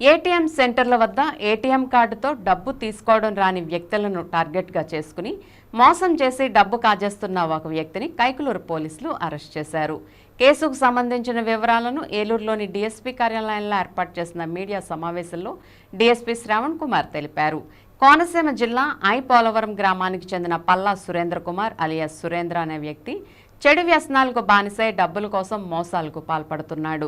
ATM సెంటర్ల వద్ద ATM కార్డుతో డబ్బు తీసుకోవడం రాని వ్యక్తులను టార్గెట్గా చేసుకుని మోసం చేసి డబ్బు కాజేస్తున్న ఒక వ్యక్తిని కైకులూరు పోలీసులు అరెస్ట్ చేశారు. కేసుకు సంబంధించిన వివరాలను ఏలూరులోని డీఎస్పీ కార్యాలయంలో ఏర్పాటు చేసిన మీడియా సమావేశంలో డీఎస్పీ శ్రావణ్ కుమార్ తెలిపారు. కోనసీమ జిల్లా ఐ పోలవరం గ్రామానికి చెందిన పల్లా సురేంద్ర కుమార్ అలియాస్ సురేంద్ర అనే వ్యక్తి చెడు వ్యసనాలకు బానిసై డబ్బుల కోసం మోసాలకు పాల్పడుతున్నాడు.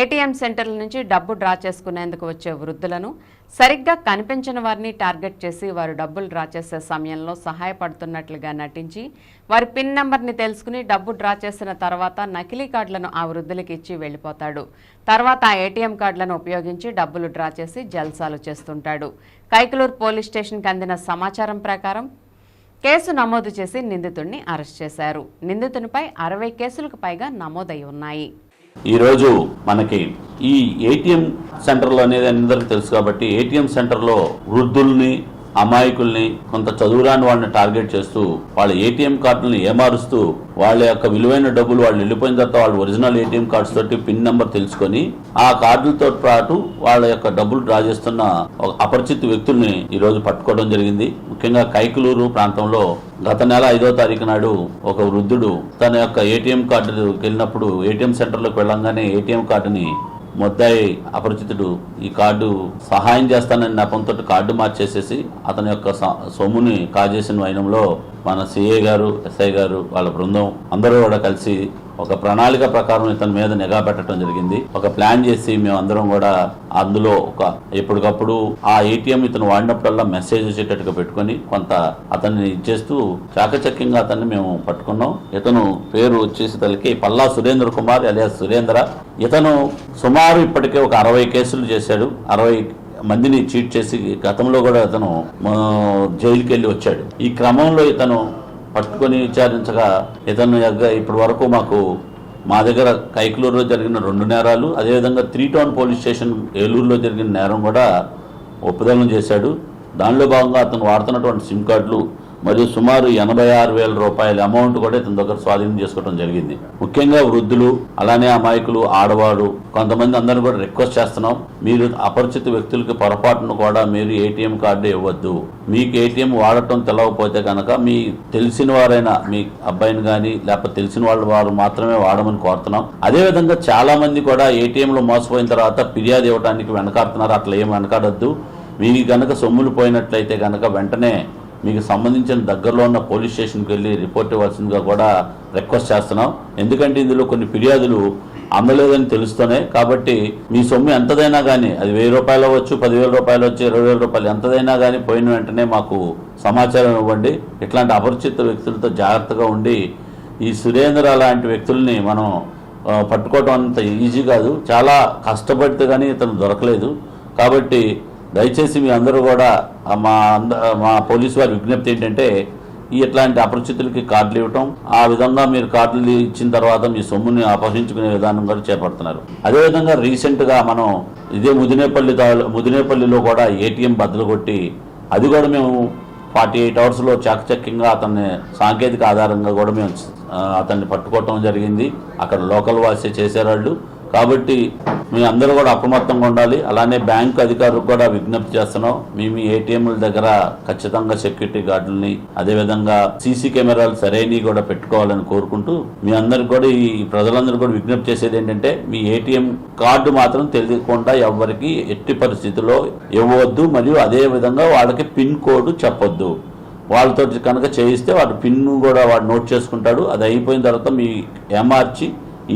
ఏటీఎం సెంటర్ల నుంచి డబ్బు డ్రా చేసుకునేందుకు వచ్చే వృద్ధులను సరిగ్గా కనిపించిన వారిని టార్గెట్ చేసి వారు డబ్బులు డ్రా చేసే సమయంలో సహాయపడుతున్నట్లుగా నటించి వారి పిన్ నెంబర్ని తెలుసుకుని డబ్బు డ్రా చేసిన తర్వాత నకిలీ కార్డులను ఆ వృద్ధులకు ఇచ్చి వెళ్ళిపోతాడు. తర్వాత ఆ ఏటీఎం కార్డులను ఉపయోగించి డబ్బులు డ్రా చేసి జల్సాలు చేస్తుంటాడు. కైకలూరు పోలీస్ స్టేషన్కి అందిన సమాచారం ప్రకారం కేసు నమోదు చేసి నిందితుడిని అరెస్ట్ చేశారు. నిందితునిపై అరవై కేసులకు పైగా నమోదై ఉన్నాయి. ఈరోజు మనకి ఈ ఏటీఎం సెంటర్లో అనేది అందరికీ తెలుసు కాబట్టి ఏటీఎం సెంటర్లో వృద్ధుల్ని అమాయకుల్ని కొంత చదువురాని వాళ్ళని టార్గెట్ చేస్తూ వాళ్ళ ఏటీఎం కార్డులను ఏమారుస్తూ వాళ్ళ యొక్క విలువైన డబ్బులు వాళ్ళు వెళ్ళిపోయిన తర్వాత వాళ్ళ ఒరిజినల్ ఏటీఎం కార్డ్స్ తోటి పిన్ నెంబర్ తెలుసుకొని ఆ కార్డులతో పాటు వాళ్ళ యొక్క డబ్బులు డ్రా చేస్తున్న ఒక అపరిచిత వ్యక్తుల్ని ఈ రోజు పట్టుకోవడం జరిగింది. ముఖ్యంగా కైకులూరు ప్రాంతంలో గత నెల ఐదో తారీఖు నాడు ఒక వృద్ధుడు తన యొక్క ఏటీఎం కార్డుకి వెళ్ళినప్పుడు ఏటీఎం సెంటర్లోకి వెళ్ళంగానే ఏటీఎం కార్డుని ముద్దాయి అపరిచితుడు ఈ కార్డు సహాయం చేస్తానని నెపంతో కార్డు మార్చేసేసి అతని యొక్క సొమ్ముని కాజేసిన వైనంలో మన సిఏ గారు ఎస్ఐ గారు వాళ్ళ బృందం అందరూ కూడా కలిసి ఒక ప్రణాళిక ప్రకారం ఇతని మీద నిఘా పెట్టడం జరిగింది. ఒక ప్లాన్ చేసి మేము అందరం కూడా అందులో ఒక ఎప్పటికప్పుడు ఆ ఏటీఎం ఇతను వాడినప్పుడల్లా మెసేజ్ వచ్చేటట్టుగా పెట్టుకొని కొంత అతన్ని ఇచ్చేస్తూ చాకచక్యంగా అతన్ని మేము పట్టుకున్నాం. ఇతను పేరు వచ్చేసి తలకి పల్లా సురేంద్ర కుమార్ అలియా సురేంద్ర. ఇతను సుమారు ఇప్పటికే ఒక అరవై కేసులు చేశాడు. అరవై మందిని చీట్ చేసి గతంలో కూడా ఇతను ఆ, జైలుకి వెళ్ళి వచ్చాడు. ఈ క్రమంలో ఇతను పట్టుకొని విచారించగా ఇతను ఎగ్గ- ఇప్పటి వరకు మాకు మా దగ్గర కైకలూరులో జరిగిన రెండు నేరాలు అదేవిధంగా త్రీ టౌన్ పోలీస్ స్టేషన్ ఏలూరులో జరిగిన నేరం కూడా ఒప్పుదలం చేశాడు. దానిలో భాగంగా అతను వాడుతున్నటువంటి సిమ్ కార్డులు మరియు సుమారు ఎనభై ఆరు వేల రూపాయల అమౌంట్ కూడా ఇతని దగ్గర స్వాధీనం చేసుకోవడం జరిగింది. ముఖ్యంగా వృద్ధులు అలానే అమాయకులు ఆడవాడు కొంతమంది అందరూ కూడా రిక్వెస్ట్ చేస్తున్నాం. మీరు అపరిచిత వ్యక్తులకి పొరపాటును కూడా మీరు ఏటీఎం కార్డు ఇవ్వద్దు. మీకు ఏటీఎం వాడటం తెలవకపోతే కనుక మీ తెలిసిన వారైనా మీ అబ్బాయిని కానీ లేకపోతే తెలిసిన వాళ్ళు వారు మాత్రమే వాడమని కోరుతున్నాం. అదేవిధంగా చాలా మంది కూడా ఏటీఎంలో మోసపోయిన తర్వాత ఫిర్యాదు ఇవ్వడానికి వెనకాడుతున్నారు. అట్లా ఏం వెనకాడొద్దు. మీకు గనక సొమ్ములు పోయినట్లయితే గనక వెంటనే మీకు సంబంధించిన దగ్గరలో ఉన్న పోలీస్ స్టేషన్కి వెళ్ళి రిపోర్ట్ ఇవ్వాల్సిందిగా కూడా రిక్వెస్ట్ చేస్తున్నాం. ఎందుకంటే ఇందులో కొన్ని ఫిర్యాదులు అందలేదని తెలుస్తూనే కాబట్టి మీ సొమ్ము ఎంతదైనా కానీ అది వెయ్యి రూపాయలు అవ్వచ్చు పదివేల రూపాయలు వచ్చి ఇరవై వేల రూపాయలు ఎంతదైనా కానీ పోయిన వెంటనే మాకు సమాచారం ఇవ్వండి. ఇట్లాంటి అపరిచిత వ్యక్తులతో జాగ్రత్తగా ఉండి ఈ సురేంద్ర లాంటి వ్యక్తుల్ని మనం పట్టుకోవటం పట్టుకోవడం అంత ఈజీ కాదు. చాలా కష్టపడితే కానీ ఇతను దొరకలేదు. కాబట్టి దయచేసి మీ అందరూ కూడా మా అంద మా పోలీసు వారి విజ్ఞప్తి ఏంటంటే ఈ ఇట్లాంటి అపరిచితులకి కార్డులు ఇవ్వటం ఆ విధంగా మీరు కార్డులు ఇచ్చిన తర్వాత మీ సొమ్ముని అపహరించుకునే విధానం కూడా చేపడుతున్నారు. అదేవిధంగా రీసెంట్గా మనం ఇదే ముదినేపల్లి ముదినేపల్లిలో కూడా ఏటీఎం బద్దలు కొట్టి అది కూడా మేము ఫార్టీ ఎయిట్ అవర్స్లో చాకచక్యంగా అతన్ని సాంకేతిక ఆధారంగా కూడా మేము అతన్ని పట్టుకోవటం జరిగింది. అక్కడ లోకల్ వాసే చేసేవాళ్ళు. కాబట్టి మీ అందరూ కూడా అప్రమత్తంగా ఉండాలి. అలానే బ్యాంకు అధికారులకు కూడా విజ్ఞప్తి చేస్తున్నాం. మీ మీ ఏటీఎంల దగ్గర ఖచ్చితంగా సెక్యూరిటీ గార్డుల్ని అదేవిధంగా సీసీ కెమెరాలు సరైనవి కూడా పెట్టుకోవాలని కోరుకుంటూ మీ అందరికి కూడా ఈ ప్రజలందరూ కూడా విజ్ఞప్తి చేసేది ఏంటంటే మీ ఏటీఎం కార్డు మాత్రం తెలియకుండా ఎవరికి ఎట్టి పరిస్థితుల్లో ఇవ్వవద్దు. మరియు అదే విధంగా వాళ్ళకి పిన్ కోడ్ చెప్పొద్దు. వాళ్ళతో కనుక చేయిస్తే వాడు పిన్ కూడా వాడు నోట్ చేసుకుంటాడు. అది అయిపోయిన తర్వాత మీ ఏమార్చి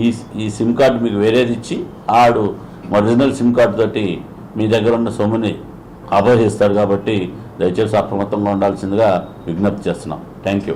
ఈ ఈ సిమ్ కార్డు మీకు వేరేది ఇచ్చి ఆడు ఒరిజినల్ సిమ్ కార్డు తోటి మీ దగ్గర ఉన్న సొమ్ముని అపహరిస్తాడు కాబట్టి దయచేసి అప్రమత్తంగా ఉండాల్సిందిగా విజ్ఞప్తి చేస్తున్నాం. Thank you